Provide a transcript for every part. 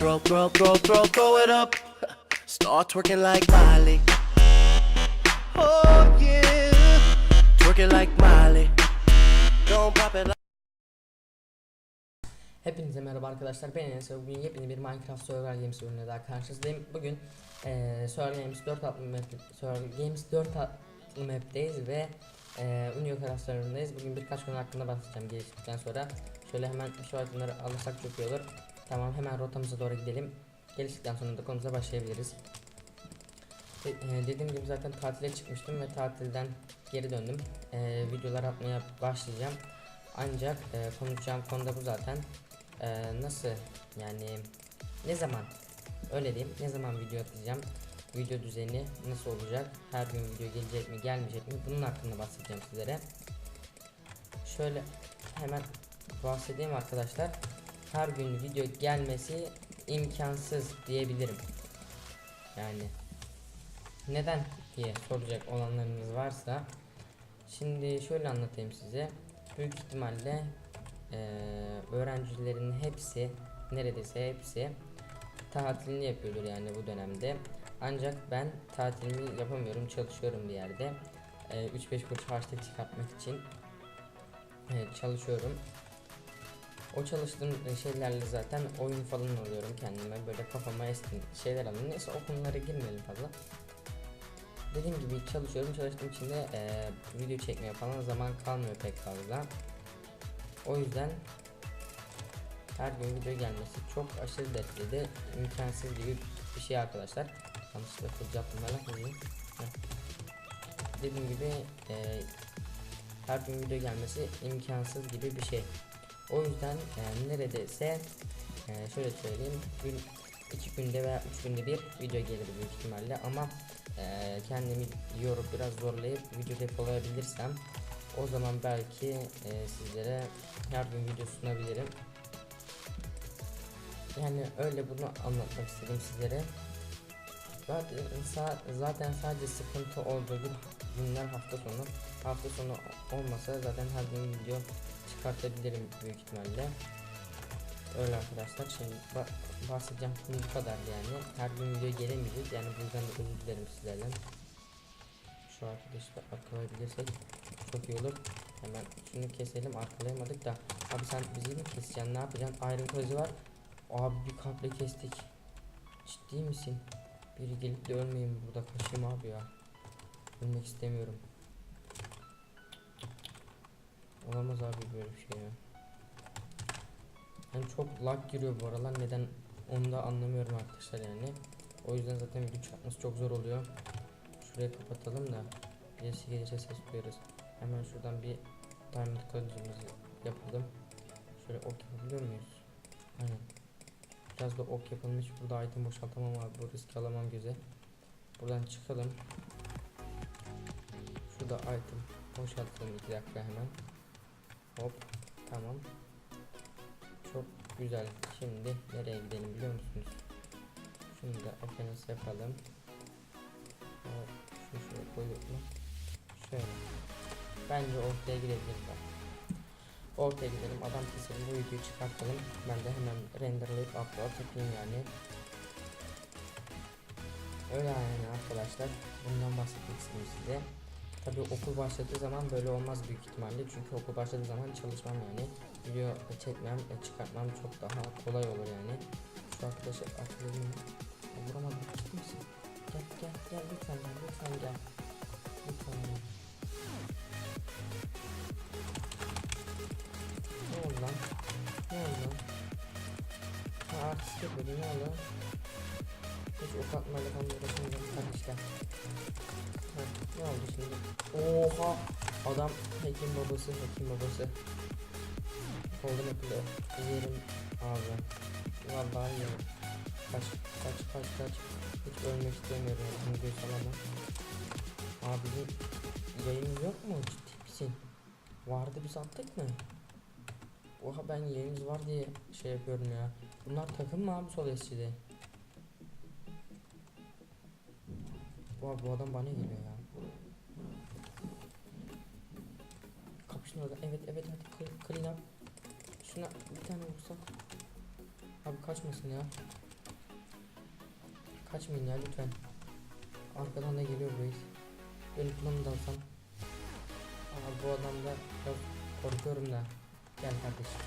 Throw, throw, throw, throw, throw it up. Start twerking like Miley. Oh yeah, twerking like Miley. Don't pop it like. Hepinize merhaba arkadaşlar ben Enes ve bugün yepyeni bir Minecraft Survival Games ürününe daha karşınızdayım. Bugün eee Survival Games 4 adlı map, Survival Games 4 adlı map'teyiz ve eee Unio operasyonundayız. Bugün birkaç konu hakkında bahsedeceğim geliştikten sonra. Şöyle hemen şu itemleri alırsak çok iyi olur. Tamam hemen rotamıza doğru gidelim. Geliştikten sonra da konumuza başlayabiliriz. De- eee, dediğim gibi zaten tatile çıkmıştım ve tatilden geri döndüm. Eee, videolar atmaya başlayacağım. Ancak eee, konuşacağım konu da bu zaten. Eee, nasıl yani ne zaman öyle diyeyim ne zaman video atacağım video düzeni nasıl olacak her gün video gelecek mi gelmeyecek mi bunun hakkında bahsedeceğim sizlere şöyle hemen bahsedeyim arkadaşlar her gün video gelmesi imkansız diyebilirim yani neden diye soracak olanlarınız varsa şimdi şöyle anlatayım size büyük ihtimalle eee, öğrencilerin hepsi neredeyse hepsi tatilini yapıyordur yani bu dönemde. Ancak ben tatilimi yapamıyorum, çalışıyorum bir yerde. Eee, 3-5 kuruş harçlık çıkartmak için eee, çalışıyorum. O çalıştığım e, şeylerle zaten oyun falan alıyorum kendime böyle kafama estin şeyler alıyorum. Neyse o konulara girmeyelim fazla. Dediğim gibi çalışıyorum. Çalıştığım için de eee, video çekmeye falan zaman kalmıyor pek fazla. O yüzden her gün video gelmesi çok aşırı derecede imkansız gibi bir şey arkadaşlar. Yanlışlıkla kılıcı yaptım edeyim. Dediğim gibi eee, her gün video gelmesi imkansız gibi bir şey. O yüzden yani neredeyse eee, şöyle söyleyeyim gün iki günde veya üç günde bir video gelir büyük ihtimalle ama eee, kendimi yorup biraz zorlayıp video depolayabilirsem o zaman belki eee, sizlere her gün video sunabilirim. Yani öyle bunu anlatmak istedim sizlere. Zaten, zaten sadece sıkıntı olduğu gün- günler hafta sonu. Hafta sonu olmasa zaten her gün video çıkartabilirim büyük ihtimalle. Öyle arkadaşlar şimdi ba- bahsedeceğim konu bu kadar yani. Her gün video gelemeyeceğiz yani bu yüzden de özür dilerim sizlerden. Şu arkadaşı da arkalayabilirsek çok iyi olur. Hemen şunu keselim arkalayamadık da. Abi sen bizi mi keseceksin ne yapacaksın? Iron kılıcı var. Abi bir kaple kestik. Ciddi misin? Biri gelip de ölmeyeyim burada kaçayım abi ya. Ölmek istemiyorum. Olamaz abi böyle bir şey ya. Yani çok lag giriyor bu aralar neden onu da anlamıyorum arkadaşlar yani. O yüzden zaten video çarpması çok zor oluyor. Şurayı kapatalım da birisi gelirse ses duyarız. Hemen şuradan bir diamond kılıcımızı yapalım. Şöyle ok yapabiliyor muyuz? Aynen. Biraz da ok yapılmış. Burada item boşaltamam abi. Bu risk alamam göze. Buradan çıkalım. Şurada item boşaltalım 2 dakika hemen. Hop. Tamam. Çok güzel. Şimdi nereye gidelim biliyor musunuz? Şunu da efendim yapalım. Hop. Şunu şuraya koyalım. Şöyle. Bence ortaya gidebiliriz bak. Ortaya gidelim adam keselim bu videoyu çıkartalım. Ben de hemen renderlayıp upload yapayım yani. Öyle yani arkadaşlar. Bundan bahsetmek istedim size. Tabi okul başladığı zaman böyle olmaz büyük ihtimalle. Çünkü okul başladığı zaman çalışmam yani. Video çekmem, e, çıkartmam çok daha kolay olur yani. Şu arkadaşı atlayalım. Ya Vuramadım. Ciddi misin? Gel gel gel lütfen gel lütfen gel. Lütfen gel. Ne oldu lan? Ne oldu lan? Ha artist yapıyordu ne oldu? Hiç ok atmayla falan uğraşamayacağım kardeşler. Ha, ne oldu şimdi? Oha! Adam hekim babası, hekim babası. Golden Apple'ı yerim abi. Vallahi yerim. Kaç, kaç, kaç, kaç. Hiç ölmek istemiyorum bunu göz alamam. Abi bizim yayın yok mu? Ciddi misin? Vardı biz attık mı? Oha ben yayınımız var diye şey yapıyorum ya. Bunlar takım mı abi sol SC'de? Vay bu adam bana geliyor ya. Kapışın orada. Evet evet hadi clean up. Şuna bir tane vursak. Abi kaçmasın ya. Kaçmayın ya lütfen. Arkadan da geliyor bu reis. Dönüp bunu da. Aa, bu adamda biraz korkuyorum da. Gel kardeşim.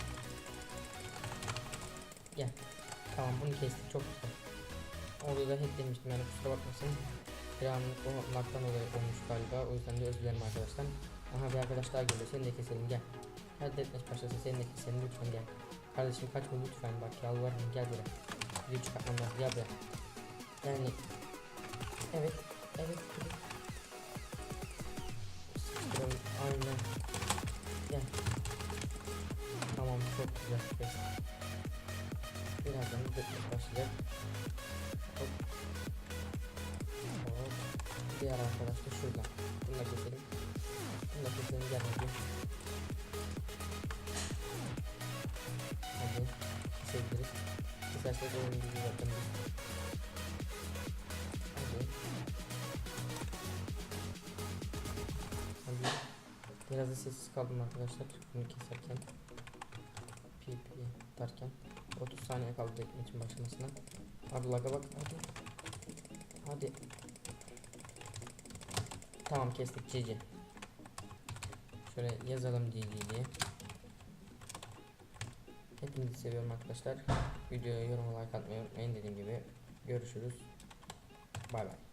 Gel. Tamam bunu kestik çok güzel. Orada da hacklemiştim yani kusura bakmasın. Bir anlık o laktan dolayı olmuş galiba. O yüzden de özür dilerim arkadaşlar. Aha bir arkadaş daha geliyor. Seni de keselim gel. Hadi deathmatch başlasın seni de keselim lütfen gel. Kardeşim kaçma lütfen bak yalvarırım gel buraya. Video çıkartmam lazım gel buraya. Yani evet evet evet. Sıkıyorum aynen. Gel. Tamam çok güzel. Birazdan da deathmatch başlayacak. Diğer arkadaş da şurada. Bunu da keselim. Bunu da keselim gel hadi. Hadi. Kesebiliriz. Kesersek oyun bizi. Biraz da sessiz kaldım arkadaşlar. Bunu keserken. PP atarken. 30 saniye kaldı için başlamasına. Abi laga bak hadi. Hadi. Tamam kestik GG. Şöyle yazalım GG diye. Hepinizi seviyorum arkadaşlar. Videoya yorum like atmayı unutmayın dediğim gibi. Görüşürüz. Bay bay.